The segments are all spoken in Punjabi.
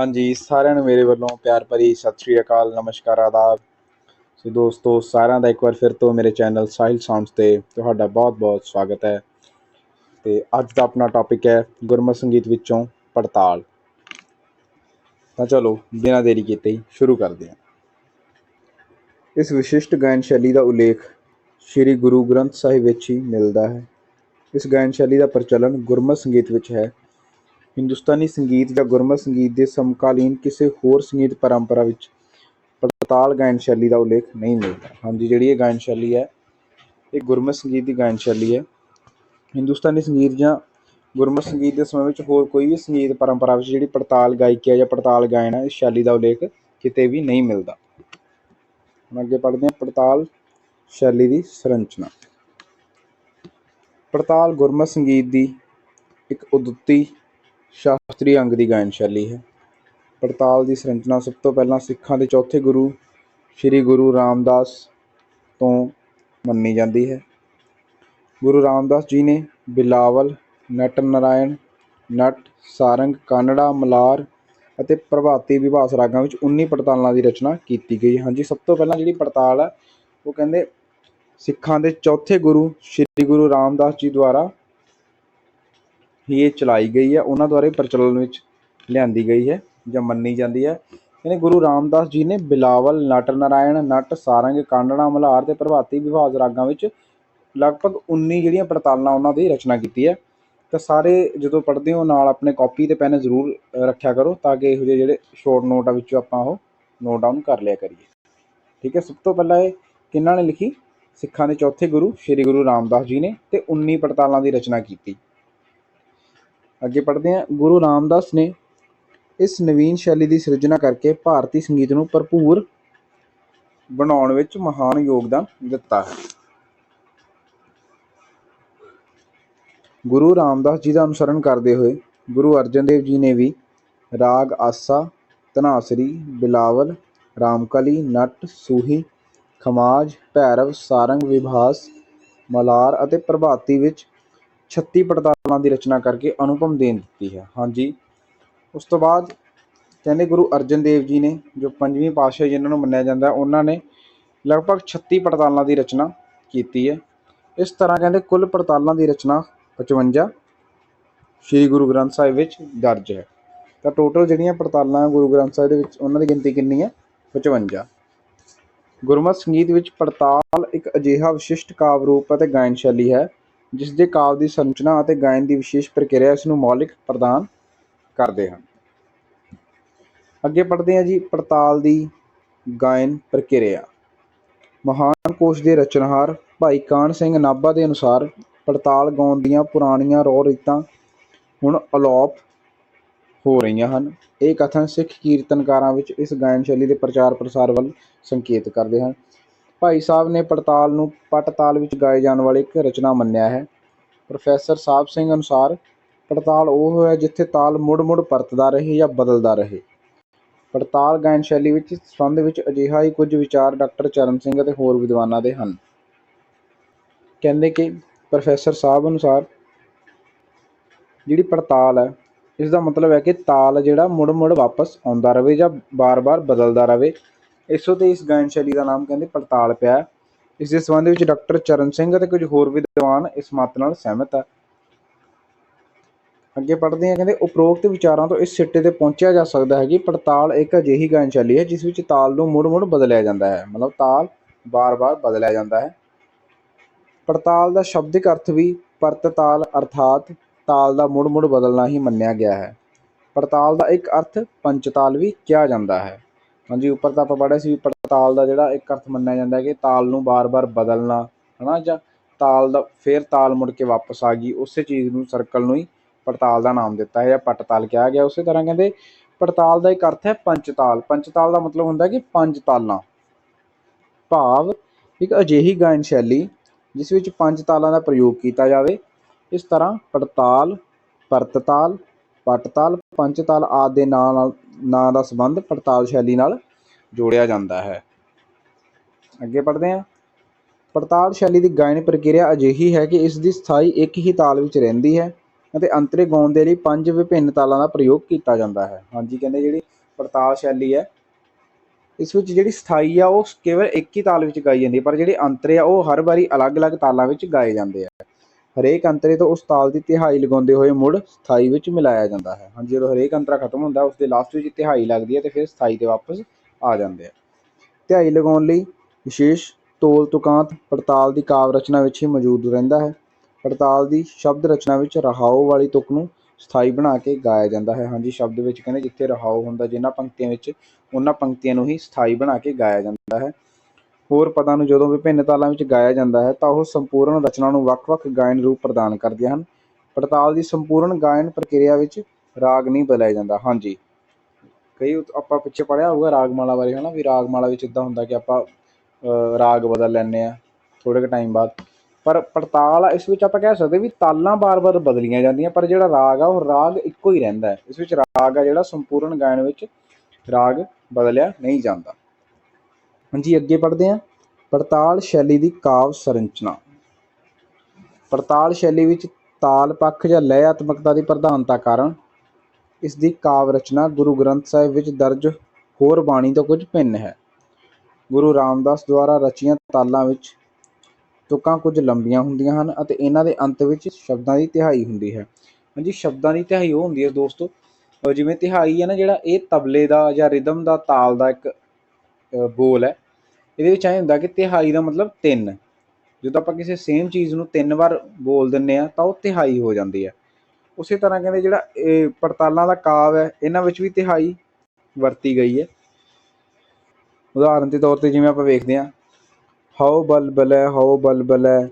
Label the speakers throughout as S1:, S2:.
S1: ਹਾਂਜੀ, ਸਾਰਿਆਂ ਨੂੰ ਮੇਰੇ ਵੱਲੋਂ ਪਿਆਰ ਭਰੀ ਸਤਿ ਸ਼੍ਰੀ ਅਕਾਲ, ਨਮਸਕਾਰ, ਆਦਾਬ। ਸੋ ਦੋਸਤੋ, ਸਾਰਿਆਂ ਦਾ ਇੱਕ ਵਾਰ ਫਿਰ ਤੋਂ ਮੇਰੇ ਚੈਨਲ ਸਾਹਿਲ ਸਾਊਂਡਸ ਤੇ ਤੁਹਾਡਾ ਬਹੁਤ-ਬਹੁਤ ਸਵਾਗਤ ਹੈ। ਤੇ ਅੱਜ ਦਾ ਆਪਣਾ ਟੌਪਿਕ ਹੈ ਗੁਰਮਤਿ ਸੰਗੀਤ ਵਿੱਚੋਂ ਪੜਤਾਲ। ਤਾਂ ਚਲੋ, ਬਿਨਾਂ ਦੇਰੀ ਕੀਤੇ ਹੀ ਸ਼ੁਰੂ ਕਰਦੇ ਹਾਂ। ਇਸ ਵਿਸ਼ਿਸ਼ਟ ਗਾਇਨ ਸ਼ੈਲੀ ਦਾ ਉਲੇਖ ਸ੍ਰੀ ਗੁਰੂ ਗ੍ਰੰਥ ਸਾਹਿਬ ਵਿੱਚ ਹੀ ਮਿਲਦਾ ਹੈ। ਇਸ ਗਾਇਨ ਸ਼ੈਲੀ ਦਾ ਪ੍ਰਚਲਨ ਗੁਰਮਤ ਸੰਗੀਤ ਵਿੱਚ ਹੈ। ਹਿੰਦੁਸਤਾਨੀ ਸੰਗੀਤ ਜਾਂ ਗੁਰਮਤਿ ਸੰਗੀਤ ਦੇ ਸਮਕਾਲੀਨ ਕਿਸੇ ਹੋਰ ਸੰਗੀਤ ਪਰੰਪਰਾ ਵਿੱਚ ਪੜਤਾਲ ਗਾਇਨ ਸ਼ੈਲੀ ਦਾ ਉਲੇਖ ਨਹੀਂ ਮਿਲਦਾ। ਹਾਂਜੀ, ਜਿਹੜੀ ਇਹ ਗਾਇਨ ਸ਼ੈਲੀ ਹੈ, ਇਹ ਗੁਰਮਤਿ ਸੰਗੀਤ ਦੀ ਗਾਇਨ ਸ਼ੈਲੀ ਹੈ। ਹਿੰਦੁਸਤਾਨੀ ਸੰਗੀਤ ਜਾਂ ਗੁਰਮਤਿ ਸੰਗੀਤ ਦੇ ਸਮੇਂ ਵਿੱਚ ਹੋਰ ਕੋਈ ਵੀ ਸੰਗੀਤ ਪਰੰਪਰਾ ਵਿੱਚ ਜਿਹੜੀ ਪੜਤਾਲ ਗਾਇਕੀ ਹੈ ਜਾਂ ਪੜਤਾਲ ਗਾਇਨ ਹੈ, ਇਸ ਸ਼ੈਲੀ ਦਾ ਉਲੇਖ ਕਿਤੇ ਵੀ ਨਹੀਂ ਮਿਲਦਾ। ਹੁਣ ਅੱਗੇ ਪੜ੍ਹਦੇ ਹਾਂ, ਪੜਤਾਲ ਸ਼ੈਲੀ ਦੀ ਸੰਰਚਨਾ। ਪੜਤਾਲ ਗੁਰਮਤਿ ਸੰਗੀਤ ਦੀ ਇੱਕ ਉਦੁੱਤੀ ਸ਼ਾਸਤਰੀ ਅੰਗ ਦੀ ਗਾਇਨ ਸ਼ੈਲੀ ਹੈ। ਪੜਤਾਲ ਦੀ ਸੰਰਚਨਾ ਸਭ ਤੋਂ ਪਹਿਲਾਂ ਸਿੱਖਾਂ ਦੇ ਚੌਥੇ ਗੁਰੂ ਸ੍ਰੀ ਗੁਰੂ ਰਾਮਦਾਸ ਤੋਂ ਮੰਨੀ ਜਾਂਦੀ ਹੈ। ਗੁਰੂ ਰਾਮਦਾਸ ਜੀ ਨੇ ਬਿਲਾਵਲ, ਨਟ ਨਾਰਾਇਣ, ਨਟ, ਸਾਰੰਗ, ਕਾਨੜਾ, ਮਲਾਰ ਅਤੇ ਪ੍ਰਭਾਤੀ ਵਿਭਾਸ ਰਾਗਾਂ ਵਿੱਚ 19 ਪੜਤਾਲਾਂ ਦੀ ਰਚਨਾ ਕੀਤੀ ਗਈ ਹਾਂਜੀ, ਸਭ ਤੋਂ ਪਹਿਲਾਂ ਜਿਹੜੀ ਪੜਤਾਲ ਹੈ, ਉਹ ਕਹਿੰਦੇ ਸਿੱਖਾਂ ਦੇ ਚੌਥੇ ਗੁਰੂ ਸ੍ਰੀ ਗੁਰੂ ਰਾਮਦਾਸ ਜੀ ਦੁਆਰਾ ਹੀ ਇਹ ਚਲਾਈ ਗਈ ਹੈ, ਉਹਨਾਂ ਦੁਆਰਾ ਪ੍ਰਚਲਨ ਵਿੱਚ ਲਿਆਂਦੀ ਗਈ ਹੈ ਜਾਂ ਮੰਨੀ ਜਾਂਦੀ ਹੈ। ਕਹਿੰਦੇ ਗੁਰੂ ਰਾਮਦਾਸ ਜੀ ਨੇ ਬਿਲਾਵਲ ਨਟ ਨਾਰਾਇਣ ਨਟ, ਸਾਰੰਗ, ਕਾਂਡਣਾ ਮਲਹਾਰ ਤੇ ਪ੍ਰਭਾਤੀ ਵਿਭਾਗ ਰਾਗਾਂ ਵਿੱਚ ਲਗਭਗ 19 ਜਿਹੜੀਆਂ ਪੜਤਾਲਾਂ ਉਹਨਾਂ ਦੀ ਰਚਨਾ ਕੀਤੀ ਹੈ। ਤਾਂ ਸਾਰੇ ਜਦੋਂ ਪੜ੍ਹਦੇ ਹੋ, ਨਾਲ ਆਪਣੇ ਕਾਪੀ ਤੇ ਪੈਨ ਜ਼ਰੂਰ ਰੱਖਿਆ ਕਰੋ ਤਾਂ ਕਿ ਇਹੋ ਜਿਹੇ ਜਿਹੜੇ ਸ਼ੋਰਟ ਨੋਟ ਆ ਵਿੱਚੋਂ ਆਪਾਂ ਉਹ ਨੋਟ ਡਾਊਨ ਕਰ ਲਿਆ ਕਰੀਏ। ਠੀਕ ਹੈ, ਸਭ ਤੋਂ ਪਹਿਲਾਂ ਇਹ ਕਿਹਨਾਂ ਨੇ ਲਿਖੀ? ਸਿੱਖਾਂ ਦੇ ਚੌਥੇ ਗੁਰੂ, ਸ੍ਰੀ ਗੁਰੂ ਰਾਮਦਾਸ ਜੀ ਨੇ ਤੇ 19 ਪੜਤਾਲਾਂ ਦੀ ਰਚਨਾ ਕੀਤੀ। ਅੱਗੇ ਪੜ੍ਹਦੇ ਹਾਂ। ਗੁਰੂ ਰਾਮਦਾਸ ਨੇ ਇਸ ਨਵੀਨ ਸ਼ੈਲੀ ਦੀ ਸਿਰਜਣਾ ਕਰਕੇ ਭਾਰਤੀ ਸੰਗੀਤ ਨੂੰ ਭਰਪੂਰ ਬਣਾਉਣ ਵਿੱਚ ਮਹਾਨ ਯੋਗਦਾਨ ਦਿੱਤਾ ਹੈ। ਗੁਰੂ ਰਾਮਦਾਸ ਜੀ ਦਾ ਅਨੁਸਰਣ ਕਰਦੇ ਹੋਏ ਗੁਰੂ ਅਰਜਨ ਦੇਵ ਜੀ ਨੇ ਵੀ ਰਾਗ, ਆਸਾ, ਧਨਾਸਰੀ, ਬਿਲਾਵਲ, ਰਾਮਕਲੀ, ਨਟ, ਸੂਹੀ, ਖਮਾਜ, ਭੈਰਵ, ਸਾਰੰਗ, ਵਿਭਾਸ, ਮਲਾਰ ਅਤੇ ਪ੍ਰਭਾਤੀ ਵਿੱਚ 36 ਪੜਤਾਲਾਂ ਦੀ ਰਚਨਾ ਕਰਕੇ ਅਨੁਪਮ ਦੇਣ ਦਿੱਤੀ ਹੈ। ਹਾਂਜੀ। ਉਸ ਤੋਂ ਬਾਅਦ ਕਹਿੰਦੇ ਗੁਰੂ ਅਰਜਨ ਦੇਵ ਜੀ ਨੇ, ਜੋ ਪੰਜਵੀਂ ਪਾਤਸ਼ਾਹ ਜਿਨ੍ਹਾਂ ਨੂੰ ਮੰਨਿਆ ਜਾਂਦਾ, ਉਹਨਾਂ ਨੇ ਲਗਭਗ 36 ਪੜਤਾਲਾਂ ਦੀ ਰਚਨਾ ਕੀਤੀ ਹੈ। ਇਸ ਤਰ੍ਹਾਂ ਕਹਿੰਦੇ ਕੁੱਲ ਪੜਤਾਲਾਂ ਦੀ ਰਚਨਾ 55 ਸ੍ਰੀ ਗੁਰੂ ਗ੍ਰੰਥ ਸਾਹਿਬ ਵਿੱਚ ਦਰਜ ਹੈ। ਤਾਂ ਟੋਟਲ ਜਿਹੜੀਆਂ ਪੜਤਾਲਾਂ ਗੁਰੂ ਗ੍ਰੰਥ ਸਾਹਿਬ ਦੇ ਵਿੱਚ, ਉਹਨਾਂ ਦੀ ਗਿਣਤੀ ਕਿੰਨੀ ਹੈ? 55 ਗੁਰਮਤਿ ਸੰਗੀਤ ਵਿੱਚ ਪੜਤਾਲ ਇੱਕ ਅਜਿਹਾ ਵਿਸ਼ਿਸ਼ਟ ਕਾਵਿ ਰੂਪ ਅਤੇ ਗਾਇਨ ਸ਼ੈਲੀ ਹੈ ਜਿਸ ਦੇ ਕਾਵਿ ਦੀ ਸੰਰਚਨਾ ਅਤੇ ਗਾਇਨ ਦੀ ਵਿਸ਼ੇਸ਼ ਪ੍ਰਕਿਰਿਆ ਇਸ ਨੂੰ ਮੌਲਿਕ ਪ੍ਰਦਾਨ ਕਰਦੇ ਹਨ। ਅੱਗੇ ਪੜ੍ਹਦੇ ਹਾਂ ਜੀ, ਪੜਤਾਲ ਦੀ ਗਾਇਨ ਪ੍ਰਕਿਰਿਆ। ਮਹਾਨ ਕੋਸ਼ ਦੇ ਰਚਨਹਾਰ ਭਾਈ ਕਾਨ ਸਿੰਘ ਨਾਭਾ ਦੇ ਅਨੁਸਾਰ ਪੜਤਾਲ ਗਾਉਣ ਦੀਆਂ ਪੁਰਾਣੀਆਂ ਰੋ ਰੀਤਾਂ ਹੁਣ ਅਲੋਪ ਹੋ ਰਹੀਆਂ ਹਨ। ਇਹ ਕਥਨ ਸਿੱਖ ਕੀਰਤਨਕਾਰਾਂ ਵਿੱਚ ਇਸ ਗਾਇਨ ਸ਼ੈਲੀ ਦੇ ਪ੍ਰਚਾਰ ਪ੍ਰਸਾਰ ਵੱਲ ਸੰਕੇਤ ਕਰਦੇ ਹਨ। ਭਾਈ ਸਾਹਿਬ ਨੇ ਪੜਤਾਲ ਨੂੰ ਪਟ ਤਾਲ ਵਿੱਚ ਗਾਏ ਜਾਣ ਵਾਲੀ ਇੱਕ ਰਚਨਾ ਮੰਨਿਆ ਹੈ। ਪ੍ਰੋਫੈਸਰ ਸਾਹਿਬ ਸਿੰਘ ਅਨੁਸਾਰ, ਪੜਤਾਲ ਉਹ ਹੈ ਜਿੱਥੇ ਤਾਲ ਮੁੜ-ਮੁੜ ਪਰਤਦਾ ਰਹੇ ਜਾਂ ਬਦਲਦਾ ਰਹੇ। ਪੜਤਾਲ ਗਾਇਨ ਸ਼ੈਲੀ ਵਿੱਚ ਸੰਬੰਧ ਵਿੱਚ ਅਜਿਹਾ ਹੀ ਕੁਝ ਵਿਚਾਰ ਡਾਕਟਰ ਚਰਨ ਸਿੰਘ ਅਤੇ ਹੋਰ ਵਿਦਵਾਨਾਂ ਦੇ ਹਨ। ਕਹਿੰਦੇ ਕਿ ਪ੍ਰੋਫੈਸਰ ਸਾਹਿਬ ਅਨੁਸਾਰ ਜਿਹੜੀ ਪੜਤਾਲ ਹੈ ਇਸ ਦਾ ਮਤਲਬ ਹੈ ਕਿ ਤਾਲ ਜਿਹੜਾ ਮੁੜ-ਮੁੜ ਵਾਪਸ ਆਉਂਦਾ ਰਹੇ ਜਾਂ ਬਾਰ-ਬਾਰ ਬਦਲਦਾ ਰਹੇ। ਇਸੋ ਤੇ ਇਸ ਗਾਇਨ ਸ਼ੈਲੀ ਦਾ ਨਾਮ ਕਹਿੰਦੇ ਪੜਤਾਲ ਪਿਆ ਹੈ। ਇਸ ਦੇ ਸੰਬੰਧ ਵਿੱਚ ਡਾਕਟਰ ਚਰਨ ਸਿੰਘ ਅਤੇ ਕੁਝ ਹੋਰ ਵਿਦਵਾਨ ਇਸ ਮਤ ਨਾਲ ਸਹਿਮਤ ਹੈ ਅੱਗੇ ਪੜ੍ਹਦੇ ਹਾਂ, ਕਹਿੰਦੇ ਉਪਰੋਕਤ ਵਿਚਾਰਾਂ ਤੋਂ ਇਸ ਸਿੱਟੇ ਤੇ ਪਹੁੰਚਿਆ ਜਾ ਸਕਦਾ ਹੈ ਕਿ ਪੜਤਾਲ ਇੱਕ ਅਜਿਹੀ ਗਾਇਨ ਸ਼ੈਲੀ ਹੈ ਜਿਸ ਵਿੱਚ ਤਾਲ ਨੂੰ ਮੁੜ-ਮੁੜ ਬਦਲਿਆ ਜਾਂਦਾ ਹੈ। ਮਤਲਬ ਤਾਲ ਬਾਰ-ਬਾਰ ਬਦਲਿਆ ਜਾਂਦਾ ਹੈ। ਪੜਤਾਲ ਦਾ ਸ਼ਬਦਿਕ ਅਰਥ ਵੀ ਪਰਤ ਤਾਲ ਅਰਥਾਤ ਤਾਲ ਦਾ ਮੁੜ-ਮੁੜ ਬਦਲਣਾ ਹੀ ਮੰਨਿਆ ਗਿਆ ਹੈ। ਪੜਤਾਲ ਦਾ ਇੱਕ ਅਰਥ ਪੰਚਤਾਲ ਵੀ ਕਿਹਾ ਜਾਂਦਾ ਹੈ। ਹਾਂਜੀ, ਉੱਪਰ ਤਾਂ ਆਪਾਂ ਪੜ੍ਹਿਆ ਸੀ ਵੀ ਪੜਤਾਲ ਦਾ ਜਿਹੜਾ ਇੱਕ ਅਰਥ ਮੰਨਿਆ ਜਾਂਦਾ ਹੈ ਕਿ ਤਾਲ ਨੂੰ ਬਾਰ-ਬਾਰ ਬਦਲਣਾ, ਹਨਾ, ਜਾਂ ਤਾਲ ਦਾ, ਫੇਰ ਤਾਲ ਮੁੜ ਕੇ ਵਾਪਸ ਆ ਗਈ, ਉਸੇ ਚੀਜ਼ ਨੂੰ ਸਰਕਲ ਨੂੰ ਹੀ ਪੜਤਾਲ ਦਾ ਨਾਮ ਦਿੱਤਾ ਹੈ, ਜਾਂ ਪਟਤਾਲ ਕਿਹਾ ਗਿਆ, ਉਸੇ ਤਰ੍ਹਾਂ ਕਹਿੰਦੇ ਪੜਤਾਲ ਦਾ ਇੱਕ ਅਰਥ ਹੈ ਪੰਚਤਾਲ। ਪੰਚਤਾਲ ਦਾ ਮਤਲਬ ਹੁੰਦਾ ਕਿ ਪੰਜ ਤਾਲਾਂ। ਭਾਵ ਇੱਕ ਅਜਿਹੀ ਗਾਇਨ ਸ਼ੈਲੀ ਜਿਸ ਵਿੱਚ ਪੰਜ ਤਾਲਾਂ ਦਾ ਪ੍ਰਯੋਗ ਕੀਤਾ ਜਾਵੇ, ਇਸ ਤਰ੍ਹਾਂ ਪੜਤਾਲ, ਪਰਤਤਾਲ, ਪਟਤਾਲ, ਪੰਚਤਾਲ ਆਦਿ ਦੇ ਨਾਂ ਨਾਲ ਨਾਂ ਦਾ ਸੰਬੰਧ ਪੜਤਾਲ ਸ਼ੈਲੀ ਨਾਲ ਜੋੜਿਆ ਜਾਂਦਾ ਹੈ। ਅੱਗੇ ਪੜ੍ਹਦੇ ਹਾਂ। ਪੜਤਾਲ ਸ਼ੈਲੀ ਦੀ ਗਾਇਨ ਪ੍ਰਕਿਰਿਆ ਅਜਿਹੀ ਹੈ ਕਿ ਇਸ ਦੀ ਸਥਾਈ ਇੱਕ ਹੀ ਤਾਲ ਵਿੱਚ ਰਹਿੰਦੀ ਹੈ ਅਤੇ ਅੰਤਰੇ ਗਾਉਣ ਦੇ ਲਈ ਪੰਜ ਵਿਭਿੰਨ ਤਾਲਾਂ ਦਾ ਪ੍ਰਯੋਗ ਕੀਤਾ ਜਾਂਦਾ ਹੈ। ਹਾਂਜੀ, ਕਹਿੰਦੇ ਜਿਹੜੀ ਪੜਤਾਲ ਸ਼ੈਲੀ ਹੈ, ਇਸ ਵਿੱਚ ਜਿਹੜੀ ਸਥਾਈ ਆ ਉਹ ਕੇਵਲ ਇੱਕ ਹੀ ਤਾਲ ਵਿੱਚ ਗਾਈ ਜਾਂਦੀ ਹੈ, ਪਰ ਜਿਹੜੇ ਅੰਤਰੇ ਆ ਉਹ ਹਰ ਵਾਰੀ ਅਲੱਗ-ਅਲੱਗ ਤਾਲਾਂ ਵਿੱਚ ਗਾਏ ਜਾਂਦੇ ਆ। ਹਰੇਕ ਅੰਤਰੇ ਤੋਂ ਉਸ ਤਾਲ ਦੀ ਤਿਹਾਈ ਲਗਾਉਂਦੇ ਹੋਏ ਮੁੜ ਸਥਾਈ ਵਿੱਚ ਮਿਲਾਇਆ ਜਾਂਦਾ ਹੈ। ਹਾਂਜੀ, ਜਦੋਂ ਹਰੇਕ ਅੰਤਰਾ ਖਤਮ ਹੁੰਦਾ, ਉਸ ਦੇ ਲਾਸਟ ਵਿੱਚ ਤਿਹਾਈ ਲੱਗਦੀ ਹੈ ਤੇ ਫਿਰ ਸਥਾਈ ਤੇ ਵਾਪਸ ਆ ਜਾਂਦੇ ਆ। ਤਿਹਾਈ ਲਗਾਉਣ ਲਈ ਵਿਸ਼ੇਸ਼ ਤੋਲ ਤੁਕਾਂਤ ਪੜਤਾਲ ਦੀ ਕਾਵ ਰਚਨਾ ਵਿੱਚ ਹੀ ਮੌਜੂਦ ਰਹਿੰਦਾ ਹੈ। ਪੜਤਾਲ ਦੀ ਸ਼ਬਦ ਰਚਨਾ ਵਿੱਚ ਰਹਾਉ ਵਾਲੀ ਤੁਕ ਨੂੰ ਸਥਾਈ ਬਣਾ ਕੇ ਗਾਇਆ ਜਾਂਦਾ ਹੈ। ਹਾਂਜੀ, ਸ਼ਬਦ ਵਿੱਚ ਕਹਿੰਦੇ ਜਿੱਥੇ ਰਹਾਉ ਹੁੰਦਾ ਜਿਨ੍ਹਾਂ ਪੰਕਤੀਆਂ ਵਿੱਚ, ਉਹਨਾਂ ਪੰਕਤੀਆਂ ਨੂੰ ਹੀ ਸਥਾਈ ਬਣਾ ਕੇ ਗਾਇਆ ਜਾਂਦਾ ਹੈ। ਹੋਰ ਪਦਾਂ ਨੂੰ ਜਦੋਂ ਵਿਭਿੰਨ ਤਾਲਾਂ ਵਿੱਚ ਗਾਇਆ ਜਾਂਦਾ ਹੈ, ਤਾਂ ਉਹ ਸੰਪੂਰਨ ਰਚਨਾ ਨੂੰ ਵੱਖ-ਵੱਖ ਗਾਇਨ ਰੂਪ ਪ੍ਰਦਾਨ ਕਰਦੀਆਂ ਹਨ। ਪੜਤਾਲ ਦੀ ਸੰਪੂਰਨ ਗਾਇਨ ਪ੍ਰਕਿਰਿਆ ਵਿੱਚ ਰਾਗ ਨਹੀਂ ਬਦਲਿਆ ਜਾਂਦਾ। ਹਾਂਜੀ। ਕਈ ਆਪਾਂ ਪਿੱਛੇ ਪੜਿਆ ਹੋਊਗਾ ਰਾਗਮਾਲਾ ਬਾਰੇ, ਹਨਾ, ਵੀ ਰਾਗਮਾਲਾ ਵਿੱਚ ਇਦਾਂ ਹੁੰਦਾ ਕਿ ਆਪਾਂ ਰਾਗ ਬਦਲ ਲੈਂਦੇ ਆ ਥੋੜੇ ਕੁ ਟਾਈਮ ਬਾਅਦ। ਪਰ ਪੜਤਾਲ ਇਸ ਵਿੱਚ ਆਪਾਂ ਕਹਿ ਸਕਦੇ ਵੀ ਤਾਲਾਂ ਬਾਰ-ਬਾਰ ਬਦਲੀਆਂ ਜਾਂਦੀਆਂ, ਪਰ ਜਿਹੜਾ ਰਾਗ ਆ, ਉਹ ਰਾਗ ਇੱਕੋ ਹੀ ਰਹਿੰਦਾ ਇਸ ਵਿੱਚ ਰਾਗ ਆ ਜਿਹੜਾ ਸੰਪੂਰਨ ਗਾਇਨ ਵਿੱਚ ਰਾਗ ਬਦਲਿਆ ਨਹੀਂ ਜਾਂਦਾ। ਹਾਂਜੀ, ਅੱਗੇ ਪੜ੍ਹਦੇ ਹਾਂ। ਪੜਤਾਲ ਸ਼ੈਲੀ ਦੀ ਕਾਵ ਸੰਰਚਨਾ। ਪੜਤਾਲ ਸ਼ੈਲੀ ਵਿੱਚ ਤਾਲ ਪੱਖ ਜਾਂ ਲੈਆਤਮਕਤਾ ਦੀ ਪ੍ਰਧਾਨਤਾ ਕਾਰਨ ਇਸ ਦੀ ਕਾਵ ਰਚਨਾ ਗੁਰੂ ਗ੍ਰੰਥ ਸਾਹਿਬ ਵਿੱਚ ਦਰਜ ਹੋਰ ਬਾਣੀ ਤੋਂ ਕੁਝ ਭਿੰਨ ਹੈ। ਗੁਰੂ ਰਾਮਦਾਸ ਦੁਆਰਾ ਰਚੀਆਂ ਤਾਲਾਂ ਵਿੱਚ ਤੁਕਾਂ ਕੁਝ ਲੰਬੀਆਂ ਹੁੰਦੀਆਂ ਹਨ ਅਤੇ ਇਹਨਾਂ ਦੇ ਅੰਤ ਵਿੱਚ ਸ਼ਬਦਾਂ ਦੀ ਤਿਹਾਈ ਹੁੰਦੀ ਹੈ। ਹਾਂਜੀ, ਸ਼ਬਦਾਂ ਦੀ ਤਿਹਾਈ ਉਹ ਹੁੰਦੀ ਹੈ ਦੋਸਤੋ ਜਿਵੇਂ ਤਿਹਾਈ ਹੈ ਨਾ ਜਿਹੜਾ ਇਹ ਤਬਲੇ ਦਾ ਜਾਂ ਰਿਦਮ ਦਾ ਤਾਲ ਦਾ ਇੱਕ ਬੋਲ ਹੈ। ਇਹਦੇ ਵਿੱਚ ਐਂ ਹੁੰਦਾ ਕਿ ਤਿਹਾਈ ਦਾ ਮਤਲਬ ਤਿੰਨ। ਜਦੋਂ ਆਪਾਂ ਕਿਸੇ ਸੇਮ ਚੀਜ਼ ਨੂੰ ਤਿੰਨ ਵਾਰ ਬੋਲ ਦਿੰਨੇ ਆ, ਤਾਂ ਉਹ ਤਿਹਾਈ ਹੋ ਜਾਂਦੀ ਹੈ ਉਸੇ ਤਰ੍ਹਾਂ ਕਹਿੰਦੇ ਜਿਹੜਾ ਇਹ ਪੜਤਾਲਾਂ ਦਾ ਕਾਵ ਹੈ, ਇਹਨਾਂ ਵਿੱਚ ਵੀ ਤਿਹਾਈ ਵਰਤੀ ਗਈ ਹੈ। ਉਦਾਹਰਨ ਦੇ ਤੌਰ ਤੇ ਜਿਵੇਂ ਆਪਾਂ ਵੇਖਦੇ ਹਾਂ, ਹਉ ਬਲ ਬਲੈ, ਹਉ ਬਲ ਬਲੈ,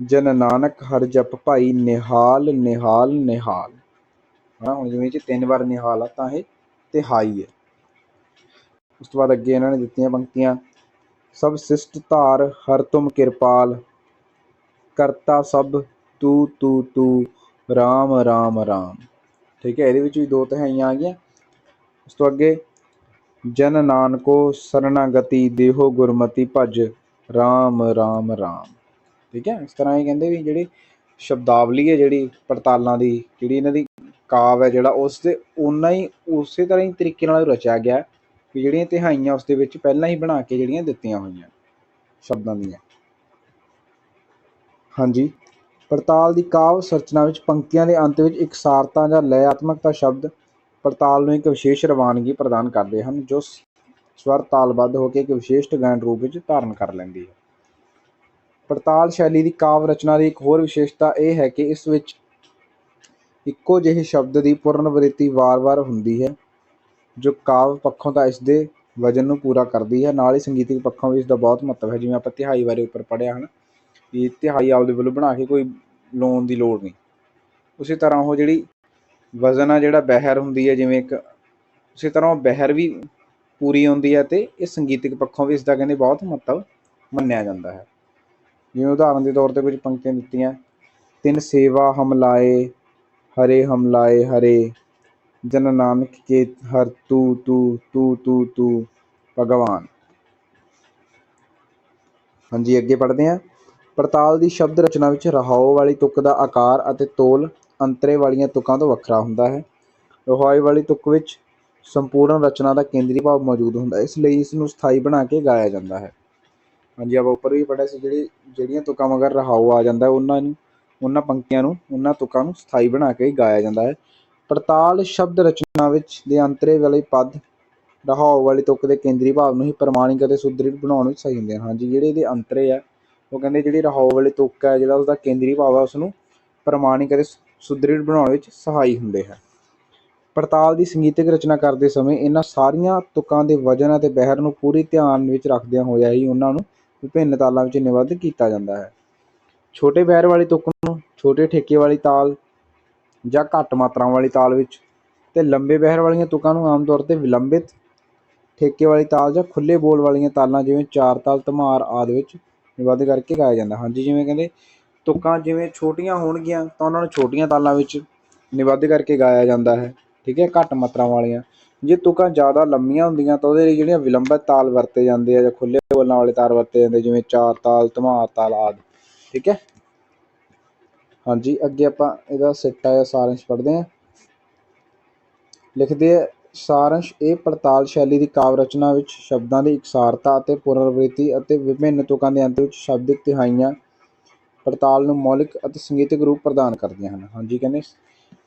S1: ਜਨ ਨਾਨਕ ਹਰ ਜਪ ਭਾਈ, ਨਿਹਾਲ ਨਿਹਾਲ ਨਿਹਾਲ। ਹਨਾ, ਹੁਣ ਜਿਵੇਂ ਇਹ 'ਚ ਤਿੰਨ ਵਾਰ ਨਿਹਾਲ ਆ, ਤਾਂ ਇਹ ਤਿਹਾਈ ਹੈ। ਉਸ ਤੋਂ ਬਾਅਦ ਅੱਗੇ ਇਹਨਾਂ ਨੇ ਦਿੱਤੀਆਂ ਪੰਕਤੀਆਂ ਸਭ ਸਿਸ਼ਟ ਧਾਰ, ਹਰ ਤੁਮ ਕਿਰਪਾਲ। ਕਰਤਾ ਸਭ, ਤੂ ਤੂ ਤੂ, ਰਾਮ ਰਾਮ ਰਾਮ। ਠੀਕ ਹੈ, ਇਹਦੇ ਵਿੱਚ ਵੀ ਦੋ ਤਿਹਾਈਆਂ ਆ ਗਈਆਂ। ਉਸ ਤੋਂ ਅੱਗੇ, ਜਨ ਨਾਨਕੋ ਸਰਨਾਗਤੀ ਦੇਹੋ ਗੁਰਮਤੀ ਭਜ, ਰਾਮ ਰਾਮ ਰਾਮ। ਠੀਕ ਹੈ, ਇਸ ਤਰ੍ਹਾਂ ਇਹ ਕਹਿੰਦੇ ਵੀ ਜਿਹੜੀ ਸ਼ਬਦਾਵਲੀ ਹੈ, ਜਿਹੜੀ ਪੜਤਾਲਾਂ ਦੀ, ਜਿਹੜੀ ਇਹਨਾਂ ਦੀ ਕਾਵ ਹੈ, ਜਿਹੜਾ ਉਸ ਦੇ ਉਨਾ ਹੀ ਉਸੇ ਤਰ੍ਹਾਂ ਹੀ ਤਰੀਕੇ ਨਾਲ ਰਚਿਆ ਗਿਆ ਵੀ ਜਿਹੜੀਆਂ ਤਿਹਾਈਆਂ ਉਸ ਦੇ ਵਿੱਚ ਪਹਿਲਾਂ ਹੀ ਬਣਾ ਕੇ ਜਿਹੜੀਆਂ ਦਿੱਤੀਆਂ ਹੋਈਆਂ ਸ਼ਬਦਾਂ ਦੀਆਂ। ਹਾਂਜੀ। ਪੜਤਾਲ ਦੀ ਕਾਵ ਸਰਚਨਾ ਵਿੱਚ ਪੰਕਤੀਆਂ ਦੇ ਅੰਤ ਵਿੱਚ ਇਕਸਾਰਤਾ ਜਾਂ ਲੈਆਤਮਕਤਾ ਸ਼ਬਦ ਪੜਤਾਲ ਨੂੰ ਇੱਕ ਵਿਸ਼ੇਸ਼ ਰਵਾਨਗੀ ਪ੍ਰਦਾਨ ਕਰਦੇ ਹਨ, ਜੋ ਸਵਰ ਤਾਲਬੱਧ ਹੋ ਕੇ ਇੱਕ ਵਿਸ਼ੇਸ਼ ਗਾਇਨ ਰੂਪ ਵਿੱਚ ਧਾਰਨ ਕਰ ਲੈਂਦੀ ਹੈ। ਪੜਤਾਲ ਸ਼ੈਲੀ ਦੀ ਕਾਵ ਰਚਨਾ ਦੀ ਇੱਕ ਹੋਰ ਵਿਸ਼ੇਸ਼ਤਾ ਇਹ ਹੈ ਕਿ ਇਸ ਵਿੱਚ ਇੱਕੋ ਜਿਹੇ ਸ਼ਬਦ ਦੀ ਪੁਨਰਾਵ੍ਰਿਤੀ ਵਾਰ-ਵਾਰ ਹੁੰਦੀ ਹੈ। ਜੋ ਕਾਵਿ ਪੱਖੋਂ ਤਾਂ ਇਸ ਦੇ ਵਜਨ ਨੂੰ ਪੂਰਾ ਕਰਦੀ ਹੈ। ਨਾਲ ਹੀ ਸੰਗੀਤਿਕ ਪੱਖੋਂ ਵੀ ਇਸ ਦਾ ਬਹੁਤ ਮਹੱਤਵ ਹੈ। ਜਿਵੇਂ ਆਪਾਂ ਤਿਹਾਈ ਬਾਰੇ ਉੱਪਰ ਪੜ੍ਹਿਆ ਹਨ, ਵੀ ਤਿਹਾਈ ਆਪਦੇ ਵੱਲੋਂ ਬਣਾ ਕੇ ਕੋਈ ਲਾਉਣ ਦੀ ਲੋੜ ਨਹੀਂ। ਉਸੇ ਤਰ੍ਹਾਂ ਉਹ ਜਿਹੜੀ ਵਜ਼ਨ ਆ, ਜਿਹੜਾ ਬਹਿਰ ਹੁੰਦੀ ਹੈ, ਜਿਵੇਂ ਇੱਕ ਉਸੇ ਤਰ੍ਹਾਂ ਉਹ ਬਹਿਰ ਵੀ ਪੂਰੀ ਹੁੰਦੀ ਹੈ ਤੇ ਇਹ ਸੰਗੀਤਿਕ ਪੱਖੋਂ ਵੀ ਇਸ ਦਾ ਕਹਿੰਦੇ ਬਹੁਤ ਮਹੱਤਵ ਮੰਨਿਆ ਜਾਂਦਾ ਹੈ। ਜਿਵੇਂ ਉਦਾਹਰਨ ਦੇ ਤੌਰ ਤੇ ਕੁਝ ਪੰਕਤੀਆਂ ਦਿੱਤੀਆਂ, ਤਿੰਨ ਸੇਵਾ ਹਮਲਾਏ, ਹਰੇ ਹਮਲਾਏ, ਹਰੇ। ਜਨ ਨਾਨਕ ਕੇ ਹਰ ਤੂ ਤੂ ਤੂ ਤੂ ਤੂ ਭਗਵਾਨ। ਹਾਂਜੀ, ਅੱਗੇ ਪੜ੍ਹਦੇ ਹਾਂ। ਪੜਤਾਲ ਦੀ ਸ਼ਬਦ ਰਚਨਾ ਵਿੱਚ ਰਹਾਉ ਵਾਲੀ ਤੁਕ ਦਾ ਆਕਾਰ ਅਤੇ ਤੋਲ ਅੰਤਰੇ ਵਾਲੀਆਂ ਤੁਕਾਂ ਤੋਂ ਵੱਖਰਾ ਹੁੰਦਾ ਹੈ। ਰਹਾਈ ਵਾਲੀ ਤੁਕ ਵਿੱਚ ਸੰਪੂਰਨ ਰਚਨਾ ਦਾ ਕੇਂਦਰੀ ਭਾਵ ਮੌਜੂਦ ਹੁੰਦਾ ਹੈ। ਇਸ ਲਈ ਇਸ ਨੂੰ ਸਥਾਈ ਬਣਾ ਕੇ ਗਾਇਆ ਜਾਂਦਾ ਹੈ। ਹਾਂਜੀ, ਆਪਾਂ ਉੱਪਰ ਵੀ ਪੜ੍ਹਿਆ ਸੀ ਜਿਹੜੀ ਜਿਹੜੀਆਂ ਤੁਕਾਂ ਮਗਰ ਰਹਾਉ ਆ ਜਾਂਦਾ ਉਹਨਾਂ ਨੂੰ, ਉਹਨਾਂ ਪੰਕਤੀਆਂ ਨੂੰ, ਉਹਨਾਂ ਤੁਕਾਂ ਨੂੰ ਸਥਾਈ ਬਣਾ ਕੇ ਗਾਇਆ ਜਾਂਦਾ ਹੈ। ਪੜਤਾਲ ਸ਼ਬਦ ਰਚਨਾ ਵਿੱਚ ਦੇ ਅੰਤਰੇ ਵਾਲੇ ਪਦ ਰਹਾਉ ਵਾਲੀ ਤੁਕ ਦੇ ਕੇਂਦਰੀ ਭਾਵ ਨੂੰ ਹੀ ਪ੍ਰਮਾਣਿਕ ਅਤੇ ਸੁਦ੍ਰਿੜ ਬਣਾਉਣ ਵਿੱਚ ਸਹੀ ਹੁੰਦੇ ਹਨ। ਹਾਂਜੀ, ਜਿਹੜੇ ਇਹਦੇ ਅੰਤਰੇ ਆ, ਉਹ ਕਹਿੰਦੇ ਜਿਹੜੀ ਰਹਾਉ ਵਾਲੀ ਤੁਕ ਹੈ, ਜਿਹੜਾ ਉਸਦਾ ਕੇਂਦਰੀ ਭਾਵ ਹੈ ਉਸ ਨੂੰ ਪ੍ਰਮਾਣਿਕ ਅਤੇ ਸੁਦ੍ਰਿੜ ਬਣਾਉਣ ਵਿੱਚ ਸਹਾਈ ਹੁੰਦੇ ਹੈ ਪੜਤਾਲ ਦੀ ਸੰਗੀਤਕ ਰਚਨਾ ਕਰਦੇ ਸਮੇਂ ਇਹਨਾਂ ਸਾਰੀਆਂ ਤੁਕਾਂ ਦੇ ਵਜਨ ਅਤੇ ਬਹਿਰ ਨੂੰ ਪੂਰੀ ਧਿਆਨ ਵਿੱਚ ਰੱਖਦਿਆਂ ਹੋਇਆ ਹੀ ਉਹਨਾਂ ਨੂੰ ਵਿਭਿੰਨ ਤਾਲਾਂ ਵਿੱਚ ਨਿਬੱਧ ਕੀਤਾ ਜਾਂਦਾ ਹੈ। ਛੋਟੇ ਬਹਿਰ ਵਾਲੀ ਤੁਕ ਨੂੰ ਛੋਟੇ ਠੇਕੇ ਵਾਲੀ ਤਾਲ ਜਾਂ ਘੱਟ ਮਾਤਰਾਵਾਂ ਵਾਲੀ ਤਾਲ ਵਿੱਚ ਤੇ ਲੰਬੇ ਬਹਿਰ ਵਾਲੀਆਂ ਤੁਕਾਂ ਨੂੰ ਆਮ ਤੌਰ ਤੇ ਵਿਲੰਬਿਤ ਠੇਕੇ ਵਾਲੀ ਤਾਲ ਜਾਂ ਖੁੱਲੇ ਬੋਲ ਵਾਲੀਆਂ ਤਾਲਾਂ ਜਿਵੇਂ ਚਾਰ ਤਾਲ, ਧਮਾਰ ਆਦਿ ਵਿੱਚ ਨਿਬੱਧ ਕਰਕੇ ਗਾਇਆ ਜਾਂਦਾ। ਹਾਂਜੀ, ਜਿਵੇਂ ਕਹਿੰਦੇ, ਤੁਕਾਂ ਜਿਵੇਂ ਛੋਟੀਆਂ ਹੋਣਗੀਆਂ ਤਾਂ ਉਹਨਾਂ ਨੂੰ ਛੋਟੀਆਂ ਤਾਲਾਂ ਵਿੱਚ ਨਿਬੱਧ ਕਰਕੇ ਗਾਇਆ ਜਾਂਦਾ ਹੈ। ਠੀਕ ਹੈ, ਘੱਟ ਮਾਤਰਾਵਾਂ ਵਾਲੀਆਂ। ਜੇ ਤੁਕਾਂ ਜ਼ਿਆਦਾ ਲੰਮੀਆਂ ਹੁੰਦੀਆਂ ਤਾਂ ਉਹਦੇ ਲਈ ਜਿਹੜੀਆਂ ਵਿਲੰਬਿਤ ਤਾਲ ਵਰਤੇ ਜਾਂਦੇ ਆ ਜਾਂ ਖੁੱਲੇ ਬੋਲਾਂ ਵਾਲੇ ਤਾਲ ਵਰਤੇ ਜਾਂਦੇ ਜਿਵੇਂ ਚਾਰ ਤਾਲ, ਧਮਾਰ ਤਾਲ ਆਦਿ। ਠੀਕ ਹੈ ਹਾਂਜੀ, ਅੱਗੇ ਆਪਾਂ ਇਹਦਾ ਸਿੱਟਾ ਜਾਂ ਸਾਰੰਸ਼ ਪੜ੍ਹਦੇ ਹਾਂ। ਲਿਖਦੇ ਆ ਸਾਰੰਸ਼ ਇਹ ਪੜਤਾਲ ਸ਼ੈਲੀ ਦੀ ਕਾਵਿ ਰਚਨਾ ਵਿੱਚ ਸ਼ਬਦਾਂ ਦੀ ਇਕਸਾਰਤਾ ਅਤੇ ਪੁਨਰਵ੍ਰਿਤੀ ਅਤੇ ਵਿਭਿੰਨ ਤੁਕਾਂ ਦੇ ਅੰਤ ਵਿੱਚ ਸ਼ਬਦਿਕ ਤਿਹਾਈਆਂ ਪੜਤਾਲ ਨੂੰ ਮੌਲਿਕ ਅਤੇ ਸੰਗੀਤਕ ਰੂਪ ਪ੍ਰਦਾਨ ਕਰਦੀਆਂ ਹਨ। ਹਾਂਜੀ, ਕਹਿੰਦੇ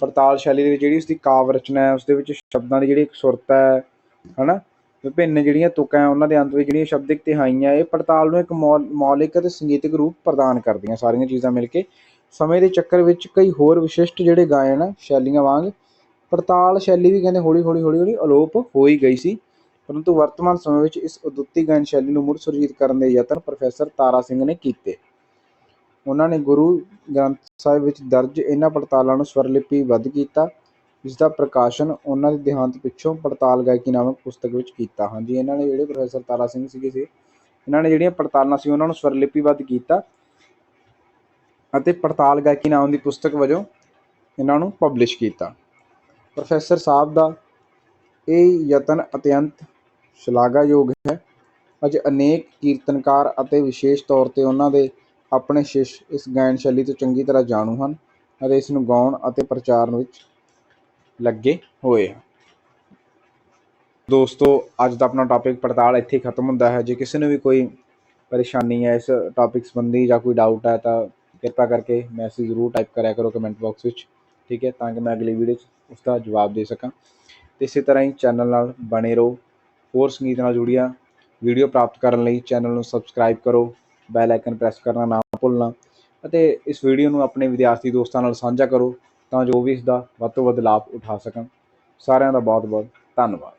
S1: ਪੜਤਾਲ ਸ਼ੈਲੀ ਦੇ ਵਿੱਚ ਜਿਹੜੀ ਉਸਦੀ ਕਾਵਿ ਰਚਨਾ ਹੈ ਉਸ ਦੇ ਵਿੱਚ ਸ਼ਬਦਾਂ ਦੀ ਜਿਹੜੀ ਇਕਸੁਰਤਾ ਹੈ, ਹਨਾ, ਵਿਭਿੰਨ ਜਿਹੜੀਆਂ ਤੁਕਾਂ ਹੈ, ਉਹਨਾਂ ਦੇ ਅੰਤ ਵਿੱਚ ਜਿਹੜੀਆਂ ਸ਼ਬਦਿਕ ਤਿਹਾਈਆਂ, ਇਹ ਪੜਤਾਲ ਨੂੰ ਇੱਕ ਮੌਲਿਕ ਅਤੇ ਸੰਗੀਤਕ ਰੂਪ ਪ੍ਰਦਾਨ ਕਰਦੀਆਂ ਸਾਰੀਆਂ ਚੀਜ਼ਾਂ ਮਿਲ ਕੇ। ਸਮੇਂ ਦੇ ਚੱਕਰ ਵਿੱਚ ਕਈ ਹੋਰ ਵਿਸ਼ਿਸ਼ਟ ਜਿਹੜੇ ਗਾਇਨ ਆ, ਸ਼ੈਲੀਆਂ ਵਾਂਗ, ਪੜਤਾਲ ਸ਼ੈਲੀ ਵੀ ਕਹਿੰਦੇ ਹੌਲੀ ਹੌਲੀ ਹੌਲੀ ਹੌਲੀ ਅਲੋਪ ਹੋ ਹੀ ਗਈ ਸੀ। ਪਰੰਤੂ ਵਰਤਮਾਨ ਸਮੇਂ ਵਿੱਚ ਇਸ ਉਦੁੱਤੀ ਗਾਇਨ ਸ਼ੈਲੀ ਨੂੰ ਮੁੜ ਸੁਰਜੀਤ ਕਰਨ ਦੇ ਯਤਨ ਪ੍ਰੋਫੈਸਰ ਤਾਰਾ ਸਿੰਘ ਨੇ ਕੀਤੇ। ਉਹਨਾਂ ਨੇ ਗੁਰੂ ਗ੍ਰੰਥ ਸਾਹਿਬ ਵਿੱਚ ਦਰਜ ਇਹਨਾਂ ਪੜਤਾਲਾਂ ਨੂੰ ਸਵਰਲਿਪੀਬੱਧ ਕੀਤਾ ਜਿਸ ਦਾ ਪ੍ਰਕਾਸ਼ਨ ਉਹਨਾਂ ਦੇ ਦੇਹਾਂਤ ਪਿੱਛੋਂ ਪੜਤਾਲ ਗਾਇਕੀ ਨਾਮਕ ਪੁਸਤਕ ਵਿੱਚ ਕੀਤਾ। ਹਾਂਜੀ, ਇਹਨਾਂ ਨੇ ਜਿਹੜੇ ਪ੍ਰੋਫੈਸਰ ਤਾਰਾ ਸਿੰਘ ਸੀਗੇ ਸੀ, ਇਹਨਾਂ ਨੇ ਜਿਹੜੀਆਂ ਪੜਤਾਲਾਂ ਸੀ ਉਹਨਾਂ ਨੂੰ ਸਵਰਲਿਪੀਬੱਧ ਕੀਤਾ। ਅਤੇ ਪੜਤਾਲ ਗਾਇਕੀ ਨਾਮ ਦੀ ਪੁਸਤਕ ਵਜੋਂ ਇਹਨਾਂ ਨੂੰ ਪਬਲਿਸ਼ ਕੀਤਾ। ਪ੍ਰੋਫੈਸਰ ਸਾਹਿਬ ਦਾ ਇਹ ਯਤਨ ਅਤਿਅੰਤ ਸ਼ਲਾਘਾਯੋਗ ਹੈ। ਅੱਜ ਅਨੇਕ ਕੀਰਤਨਕਾਰ ਅਤੇ ਵਿਸ਼ੇਸ਼ ਤੌਰ ਤੇ ਉਹਨਾਂ ਦੇ ਆਪਣੇ ਸ਼ਿਸ਼ ਇਸ ਗਾਇਨ ਸ਼ੈਲੀ ਤੋਂ ਚੰਗੀ ਤਰ੍ਹਾਂ ਜਾਣੂ ਹਨ ਅਤੇ ਇਸ ਨੂੰ ਗਾਉਣ ਅਤੇ ਪ੍ਰਚਾਰਨ ਵਿੱਚ ਲੱਗੇ ਹੋਏ ਹਨ। ਦੋਸਤੋ, ਅੱਜ ਦਾ ਆਪਣਾ ਟਾਪਿਕ ਪੜਤਾਲ ਇੱਥੇ ਖਤਮ ਹੁੰਦਾ ਹੈ। ਜੇ ਕਿਸੇ ਨੂੰ ਵੀ ਕੋਈ ਪਰੇਸ਼ਾਨੀ ਹੈ ਇਸ ਟਾਪਿਕ ਸੰਬੰਧੀ ਜਾਂ ਕੋਈ ਡਾਊਟ ਹੈ ਤਾਂ ਕਿਰਪਾ ਕਰਕੇ ਮੈਸੇਜ ਜ਼ਰੂਰ ਟਾਈਪ ਕਰਿਆ ਕਰੋ ਕਮੈਂਟ ਬਾਕਸ ਵਿੱਚ, ਠੀਕ ਹੈ? ਤਾਂ ਕਿ ਮੈਂ ਅਗਲੀ ਵੀਡੀਓ 'ਚ ਉਸ ਦਾ ਜਵਾਬ ਦੇ ਸਕਾਂ। ਤੇ ਇਸੇ ਤਰ੍ਹਾਂ ਹੀ ਚੈਨਲ ਨਾਲ ਬਣੇ ਰਹੋ। ਹੋਰ ਸੰਗੀਤ ਨਾਲ ਜੁੜੀਆਂ ਵੀਡੀਓ ਪ੍ਰਾਪਤ ਕਰਨ ਲਈ ਚੈਨਲ ਨੂੰ ਸਬਸਕ੍ਰਾਈਬ ਕਰੋ। ਬੈਲ ਆਈਕਨ ਪ੍ਰੈਸ ਕਰਨਾ ਨਾ ਭੁੱਲਣਾ। ਅਤੇ ਇਸ ਵੀਡੀਓ ਨੂੰ ਆਪਣੇ ਵਿਦਿਆਰਥੀ ਦੋਸਤਾਂ ਨਾਲ ਸਾਂਝਾ ਕਰੋ ਤਾਂ ਜੋ ਵੀ ਇਸ ਦਾ ਵੱਧ ਤੋਂ ਵੱਧ ਲਾਭ ਉਠਾ ਸਕਣ। ਸਾਰਿਆਂ ਦਾ ਬਹੁਤ ਬਹੁਤ ਧੰਨਵਾਦ।